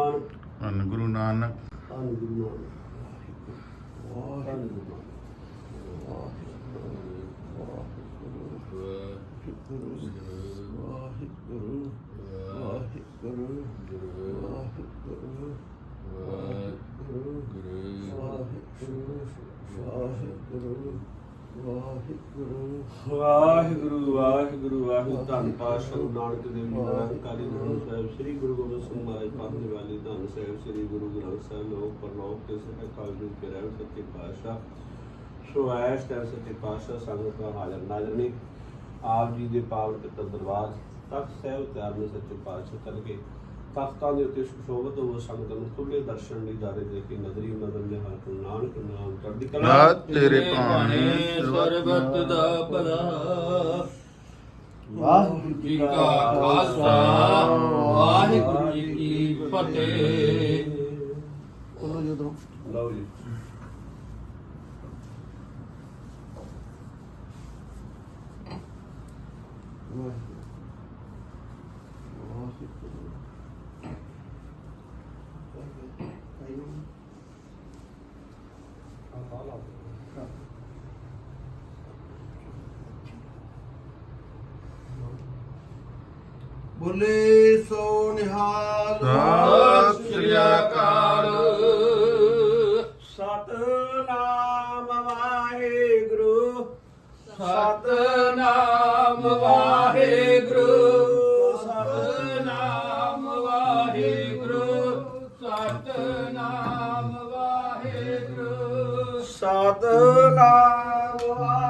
ਨਾਨਕ ਧੰਨ ਗੁਰੂ ਨਾਨਕ। ਧੰਨ ਗੁਰੂ ਨਾਨਕ। ਵਾਹਿਗੁਰੂ ਵਾਹਿਗੁਰੂ ਵਾਹਿਗੁਰੂ ਵਾਹਿਗੁਰੂ। ਵਾਹਿਗੁਰੂ। ਵਾਹਿਗੁਰੂ। ਵਾਹਿਗੁਰੂ। ਵਾਹਿਗੁਰੂ ਵਾਹਿਗੁਰੂ ਵਾਹਿਗੁਰੂ ਵਾਹਿਗੁਰੂ। ਧੰਨ ਪਾਤਸ਼ਾਹ ਨਾਨਕ ਦੇਵ ਜੀ ਸਾਹਿਬ ਸ੍ਰੀ ਗੁਰੂ ਗੋਬਿੰਦ ਸਿੰਘ ਮਹਾਰਾਜ ਪਾਹਨੇ ਵਾਲੀ ਧੰਨ ਸਾਹਿਬ ਸ੍ਰੀ ਗੁਰੂ ਗ੍ਰੰਥ ਸਾਹਿਬ ਲੋਕ ਪਰਲੋਕ ਤੇ ਸਭੇ ਕਾਲ ਜੀ ਕੇ ਰਹਿਣ ਸੱਚੇ ਪਾਤਸ਼ਾਹ ਸੋ ਐਸ ਸੱਚੇ ਪਾਤਸ਼ਾਹ ਸੰਗਤ ਦਾ ਹਾਜ਼ਰ ਨਾਜ਼ਰ ਨੇ। ਆਪ ਜੀ ਦੇ ਪਾਵਨ ਪਿੱਤਰ ਦਰਬਾਰ ਤਖਤ ਸਾਹਿਬ ਤਿਆਰ ਨੇ ਸੱਚੇ ਪਾਤਸ਼ਾਹ ਚੱਲ ਕੇ ਤਖਤਾਂ ਦੇ ਉੱਤੇ ਸੁਸ਼ੋਭਿਤ ਹੋ ਸੰਗਤ ਨੂੰ ਖੁੱਲੇ ਦਰਸ਼ਨ ਦੀ ਦਾਰੇ ਦੇ ਕੇ ਨਦਰੀ ਨਦਰ ਨੇ ਹਰ ਕੋ ਨਾਨਕ ਨਾਮ ਚੜ੍ਹਦੀ ਕਲਾ ਤੇਰੇ ਭਾਣੇ ਸਰਬਤ ਦਾ ਭਲਾ। ਵਾਹਿਗੁਰੂ ਜੀ ਕਾ ਖਾਲਸਾ। ਵਾਹਿਗੁਰੂ ਜੀ ਕੀ ਫਤਿਹ। ਬੋਲੋ ਜਦੋਂ ਲਓ ਜੀ। ਵਾਹਿਗੁਰੂ। ਵਾਹਿਗੁਰੂ। ਬੋਲੇ ਸੋ ਨਿਹਾਲ। ਸਤਿ ਸ੍ਰੀ ਅਕਾਲ। ਸਤਨਾਮ ਵਾਹਿਗੁਰੂ। ਸਤਨਾਮ ਵਾਹਿਗੁਰੂ। ਸਤਨਾਮ ਵਾਹਿਗੁਰੂ। ਸਤਨਾਮ ਵਾਹਿਗੁਰੂ। ਸਤਨਾਮ ਵਾਹਿਗੁਰੂ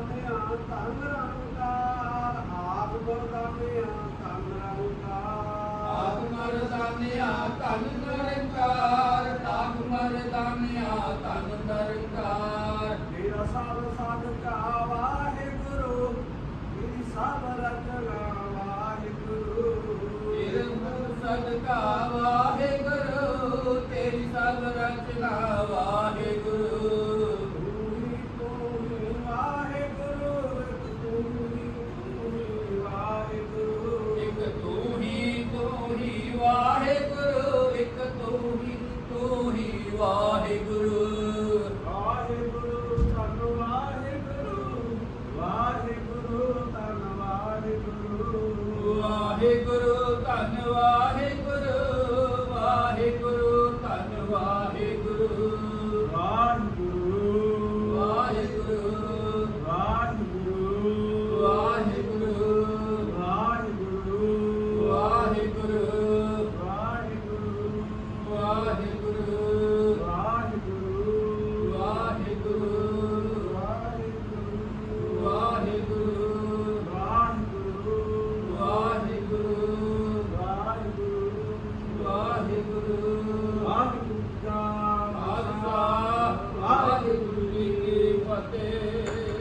ਮਰਦਾਨਿਆ ਧੰਨ ਰੰਕਾਰ ਆਪ ਮਰਦਾਨਿਆ ਧੰਨ ਰੰਕਾਰ ਆਗ ਮਰਦਾਨਿਆ ਧਨ ਨਿਰੰਕਾਰ ਆਗ ਮਰਦਾਨਿਆ ਧਨ ਨਿਰੰਕਾਰ ਮੇਰਾ ਸਭ ਸਾਧਕਾ ਵਾਹਿਗੁਰੂ ਮੇਰੀ ਸਭ ਰਚਨਾ ਵਾਹਿਗੁਰੂ ਤੇਰੇ ਗੁਰ ਸਦਕਾ ਵਾਹਿਗੁਰੂ ਤੇਰੀ ਸਭ ਰਚਨਾ ਵਾਹਿਗੁਰੂ।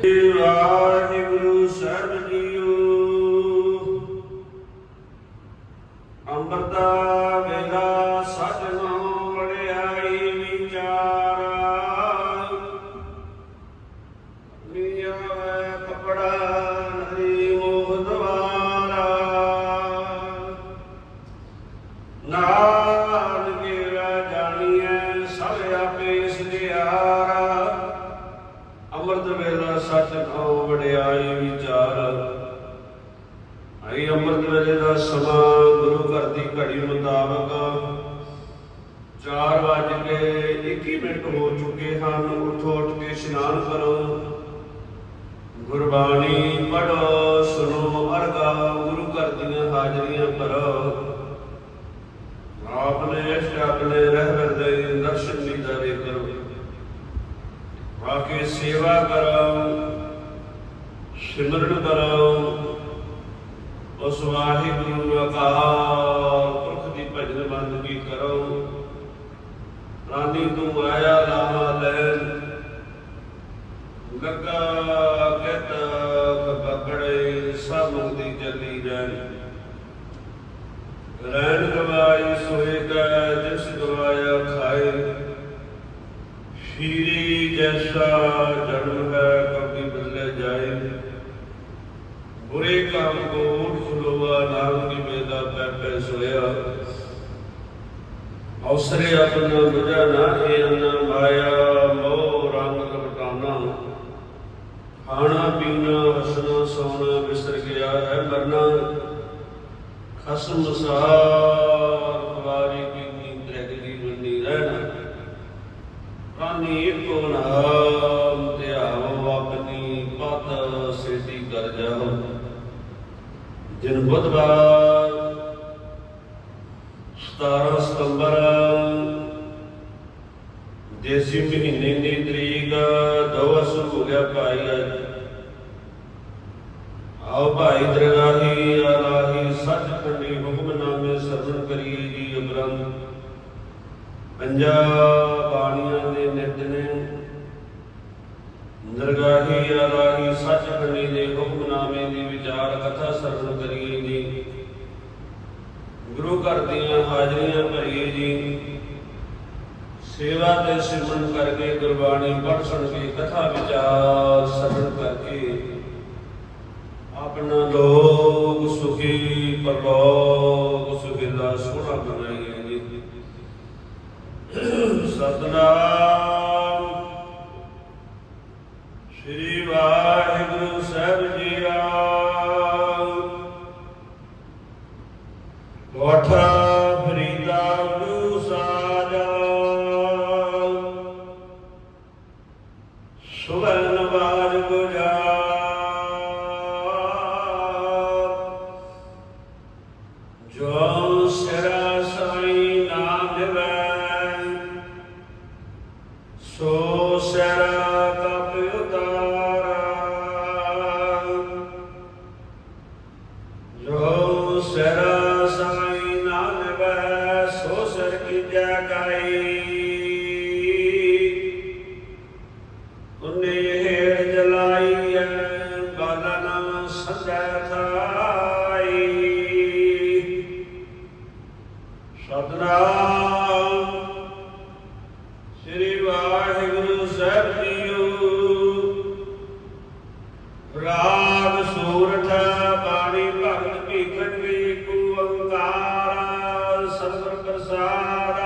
Yeah. ਘੜੀ ਮੁਤਾਬਕ 4 ਵਜ ਕੇ 21 ਮਿੰਟ ਹੋ ਚੁੱਕੇ ਹਨ। ਉਠੋ ਉੱਠ ਕੇ ਇਸ਼ਨਾਨ ਕਰੋ। ਗੁਰਬਾਣੀ ਪੜੋ ਸੁਣੋ, ਅਰਗਾ, ਗੁਰੂ ਘਰ ਦੀਆਂ ਹਾਜ਼ਰੀਆਂ ਭਰੋ। ਆਪਣੇ ਇਸ਼ਟ ਆਪਣੇ ਰਹਿਬਰ ਦੇ ਦਰਸ਼ਨ ਦੀਦਾਰੇ ਕਰੋ ਆਕੇ ਸੇਵਾ ਕਰੋ, ਸਿਮਰਨ ਕਰੋ। ਉਸ ਵਾਹਿਗੁਰੂ ਅਕਾਲ ਭਜਨ ਬੰਦਗੀ ਕਰੋ। ਰਾਨੀ ਤੂੰ ਆਇਆ ਲਾਵਾ ਲੈਣ। ਲੱਗਾ ਕਹਤ ਪਕੜੇ ਸਭ ਦੀ ਚੱਲੀ ਰਹਿਣ। ਰਹਿਣ ਗਵਾਈ ਸੋਏਗਾ ਜਿਸ ਗਵਾਇਆ ਖਾਏ। ਸ਼ੀਰੀ ਜੈਸਾ ਜਨਮ ਹੈ ਕਭੀ ਬਦਲੇ ਜਾਏ। ਬੁਰੇ ਕੰਮ ਕੋ ਉਠ ਖਲੋਆ ਨਾਮ ਕੀ ਬੇਦਾ ਪੈ ਪੈ ਸੋਇਆ। ਅਵਸਰੇ ਆਪਣਾ ਬੁਝਾ ਨਾ ਇਹ ਅੰਨਾ ਮਾਇਆ, ਮੋਹ ਰੰਗ ਲਪਟਾਨਾ ਖਾਣਾ, ਪੀਣਾ ਹਸਣਾ ਸੋਣਾ ਵਿਸਰ ਗਿਆ ਹੈ ਮਰਨਾ। ਖਸਮ ਸਾਰ ਕੁਵਾਰੀ ਕੀ ਨੀਂਦ ਬੰਦੀ ਰਹਿਣਾ। ਪ੍ਰਾਨੀ ਕੋ ਨਾਮ ਧਿਆਵ ਆਪਣੀ ਪਤ ਸੇਤੀ ਕਰ ਜਾਓ। ਜਿਨ ਬੁੱਧਵਾਰ 17 ਸਤੰਬਰ ਦੇਸੀ ਮਹੀਨੇ ਦੀ ਤਰੀਕ ਦਵਸ ਹੋ ਗਿਆ ਭਾਈ। ਅੱਜ ਆਓ ਭਾਈ ਦਰਗਾਹੀ ਸੱਚ ਸੱਚਖੰਡੀ ਹੁਕਮਨਾਮੇ ਸਰਵਣ ਕਰੀਏ ਜੀ ਅਬਰੰਗ ਪੰਜਾ ਬਾਣੀਆਂ ਦੇ ਨਿਤ ਨੇ ਦਰਗਾਹੀ ਆਲਾਹੀ ਸੱਚਖੰਡੀ ਦੇ ਹੁਕਮਨਾਮੇ ਦੀ ਵਿਚਾਰ ਕਥਾ ਸਰਵਣ ਕਰੀਏ ਜੀ ਗੁਰੂ ਘਰ ਦੀਆਂ ਹਾਜ਼ਰੀਆਂ ਭਰੀਏ ਜੀ ਸੇਵਾ ਤੇ ਸਿਮਰਨ ਕਰਕੇ ਗੁਰਬਾਣੀ ਪੜ੍ਹ ਸੁਣ ਕੇ ਕਥਾ ਵਿਚਾਰ ਸਰਵਣ ਕਰਕੇ ਆਪਣਾ ਲੋਕ ਸੁਖੀ ਪਰਲੋਕ ਸੁਖੀ ਦਾ ਸੋਹਣਾ ਬਣਾਈਏ ਜੀ। ਸਤਨਾਮ। ਸ੍ਰੀ ਵਾਹਿਗੁਰੂ ਸਾਹਿਬ ਜੀਆ ਕੋਠਾ ਓੰਕਾਰ ਸਤਿਗੁਰ ਪ੍ਰਸਾਦ।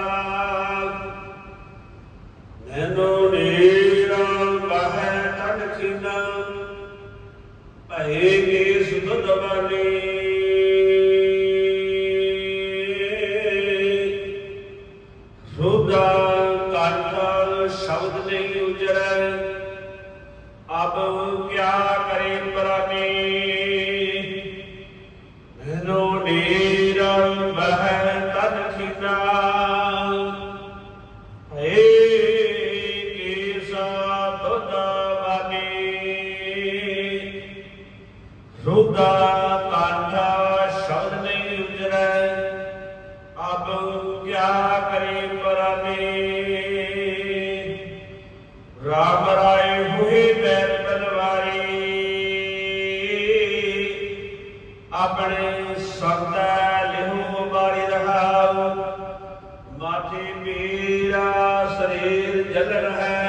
ਸਰੀਰ ਜਲਨ ਹੈ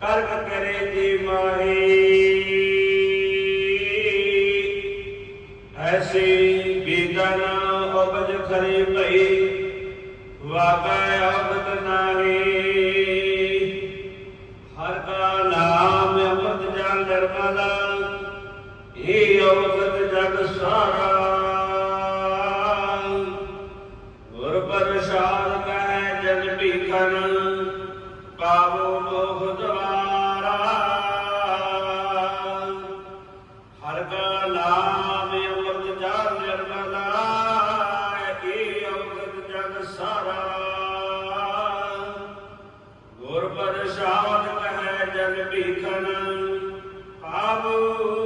ਕਰਕ ਕਰੇ ਜੀ ਮਾਹੀ। ਐਸੀ ਬੀਗਨ ਉਪਜ ਖਰੀ ਭਈ ਵਾਗਾ ਅਬਦ ਨਾਹੀ। ਹਰ ਕਾ ਨਾਮ ਅੰਮ੍ਰਿਤ ਜਲ ਨਿਰਮਲ ਏ ਔਗਤ ਜਗ ਸਾਰਾ। ਗੁਰ ਪ੍ਰਸਾਦ ਸਾਰਾ। ਗੁਰ ਪ੍ਰਸਾਦ ਕਹੈ ਜਨ ਭੀਖਨ ਆਵੋ